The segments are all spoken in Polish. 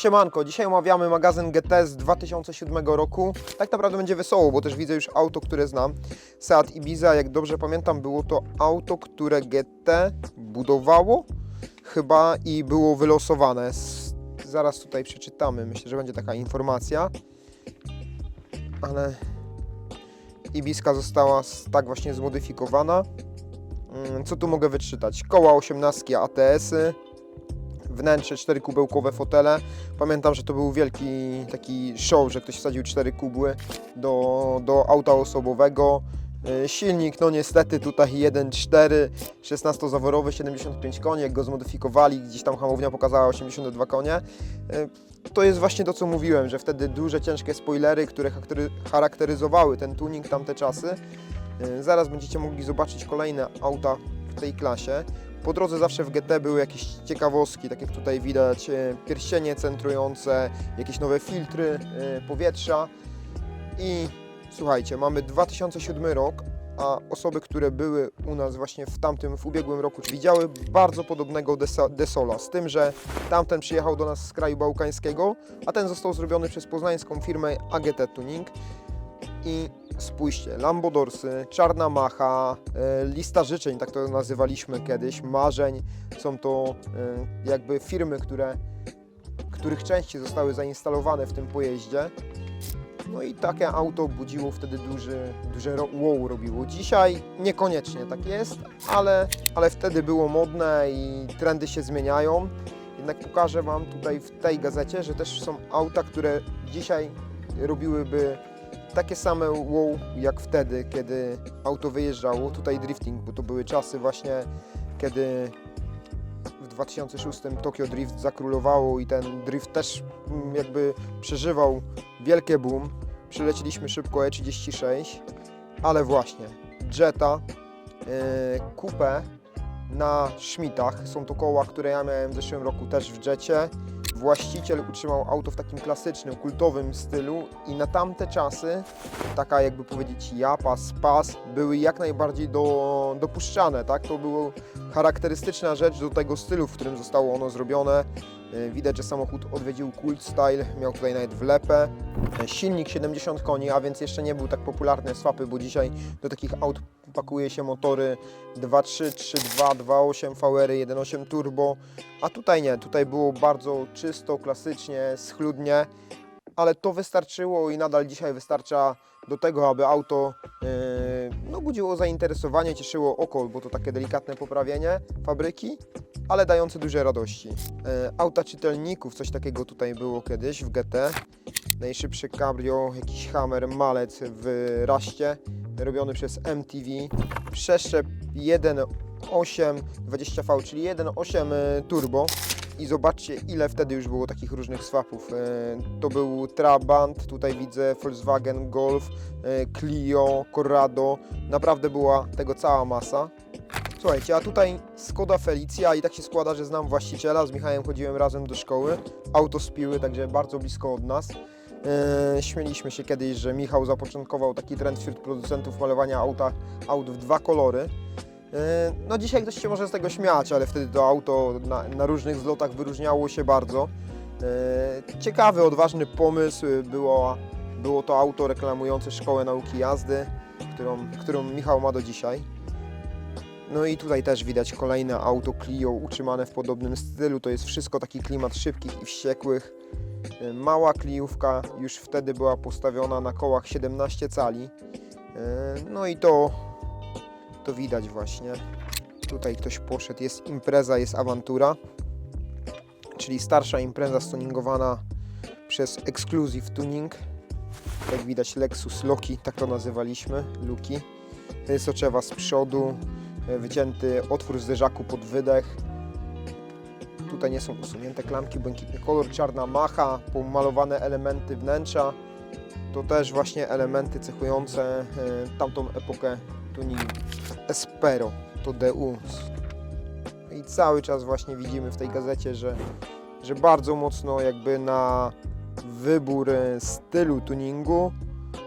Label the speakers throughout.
Speaker 1: Siemanko, dzisiaj omawiamy magazyn GT z 2007 roku. Tak naprawdę będzie wesoło, bo też widzę już auto, które znam. Seat Ibiza, jak dobrze pamiętam, było to auto, które GT budowało chyba i było wylosowane. Zaraz tutaj przeczytamy, myślę, że będzie taka informacja. Ale Ibiska została tak właśnie zmodyfikowana. Mm, Co tu mogę wyczytać? Koła 18 ATS-y, wnętrze, cztery kubełkowe fotele. Pamiętam, że to był wielki taki show, że ktoś wsadził cztery kubły do, do auta osobowego. E, Silnik, no niestety tutaj 1.4, 16-zaworowy, 75 koni, jak go zmodyfikowali, gdzieś tam hamownia pokazała 82 konie. E, To jest właśnie to, co mówiłem, że wtedy duże, ciężkie spoilery, które charaktery- charakteryzowały ten tuning tamte czasy. E, Zaraz będziecie mogli zobaczyć kolejne auta w tej klasie. Po drodze zawsze w GT były jakieś ciekawostki, tak jak tutaj widać, e, pierścienie centrujące, jakieś nowe filtry e, powietrza. I słuchajcie, mamy 2007 rok, a osoby, które były u nas właśnie w tamtym, w ubiegłym roku, widziały bardzo podobnego Desola, z tym, że tamten przyjechał do nas z kraju bałkańskiego, a ten został zrobiony przez poznańską firmę AGT Tuning i spójrzcie, Lambodorsy, Czarna Macha, e, lista życzeń, tak to nazywaliśmy kiedyś, marzeń. Są to e, jakby firmy, które, których części zostały zainstalowane w tym pojeździe. No i takie auto budziło wtedy duży, duże wow robiło. Dzisiaj niekoniecznie tak jest, ale, ale wtedy było modne i trendy się zmieniają. Jednak pokażę Wam tutaj w tej gazecie, że też są auta, które dzisiaj robiłyby takie same wow jak wtedy, kiedy auto wyjeżdżało. Tutaj drifting, bo to były czasy właśnie, kiedy w 2006 Tokyo Drift zakrólowało i ten drift też mm, jakby przeżywał wielkie boom. Przyleciliśmy szybko E36, ale właśnie Jetta, yy, Coupe na Schmidtach. Są to koła, które ja miałem w zeszłym roku też w Jetcie. Właściciel utrzymał auto w takim klasycznym, kultowym stylu i na tamte czasy taka jakby powiedzieć japa, spas były jak najbardziej do, dopuszczane, tak? To była charakterystyczna rzecz do tego stylu, w którym zostało ono zrobione. E, Widać, że samochód odwiedził Cult Style, miał tutaj nawet wlepę. E, Silnik 70 koni, a więc jeszcze nie był tak popularny swapy, bo dzisiaj do takich aut pakuje się motory 2.3, 3.2, 2.8 VR, 1.8 turbo, a tutaj nie, tutaj było bardzo czysto, klasycznie, schludnie, ale to wystarczyło i nadal dzisiaj wystarcza do tego, aby auto yy, no, budziło zainteresowanie, cieszyło oko, bo to takie delikatne poprawienie fabryki, ale dające duże radości. Yy, auta czytelników, coś takiego tutaj było kiedyś w GT. Najszybszy cabrio, jakiś hammer, malec w raście, robiony przez MTV. Przeszczep 1.8 20V, czyli 1.8 y, turbo. I zobaczcie, ile wtedy już było takich różnych swapów. E, To był Trabant, tutaj widzę Volkswagen Golf, e, Clio, Corrado. Naprawdę była tego cała masa. Słuchajcie, a tutaj Skoda Felicia i tak się składa, że znam właściciela, z Michałem chodziłem razem do szkoły. Auto spiły, także bardzo blisko od nas. E, Śmieliśmy się kiedyś, że Michał zapoczątkował taki trend wśród producentów malowania auta, aut w dwa kolory. E, No dzisiaj ktoś się może z tego śmiać, ale wtedy to auto na, na różnych zlotach wyróżniało się bardzo. E, Ciekawy, odważny pomysł. Było, było to auto reklamujące szkołę nauki jazdy, którą, którą Michał ma do dzisiaj. No i tutaj też widać kolejne auto Clio utrzymane w podobnym stylu. To jest wszystko taki klimat szybkich i wściekłych. E, Mała Cliówka już wtedy była postawiona na kołach 17 cali. E, No i to to widać właśnie. Tutaj ktoś poszedł, jest impreza, jest awantura, czyli starsza impreza stuningowana przez Exclusive Tuning. Jak widać Lexus Loki, tak to nazywaliśmy, Luki. Soczewa z przodu, e, wycięty otwór zderzaku pod wydech. Tutaj nie są usunięte klamki, błękitny kolor, czarna macha, pomalowane elementy wnętrza. To też właśnie elementy cechujące e, tamtą epokę tuningu. Espero to DU. I cały czas właśnie widzimy w tej gazecie, że, że bardzo mocno jakby na wybór e, stylu tuningu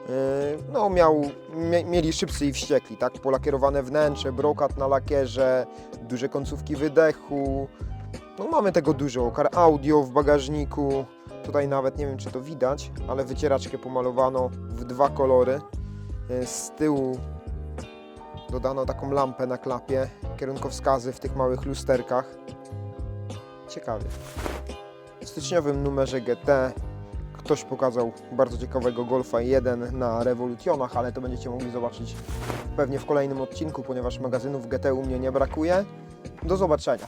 Speaker 1: e, no miał, mie, mieli szybcy i wściekli, tak? Polakierowane wnętrze, brokat na lakierze, duże końcówki wydechu. No mamy tego dużo, car audio w bagażniku, Tutaj nawet nie wiem, czy to widać, ale wycieraczkę pomalowano w dwa kolory. E, Z tyłu dodano taką lampę na klapie, kierunkowskazy w tych małych lusterkach. Ciekawie. W styczniowym numerze GT ktoś pokazał bardzo ciekawego Golfa 1 na Revolutionach, ale to będziecie mogli zobaczyć pewnie w kolejnym odcinku, ponieważ magazynów GT u mnie nie brakuje. Do zobaczenia.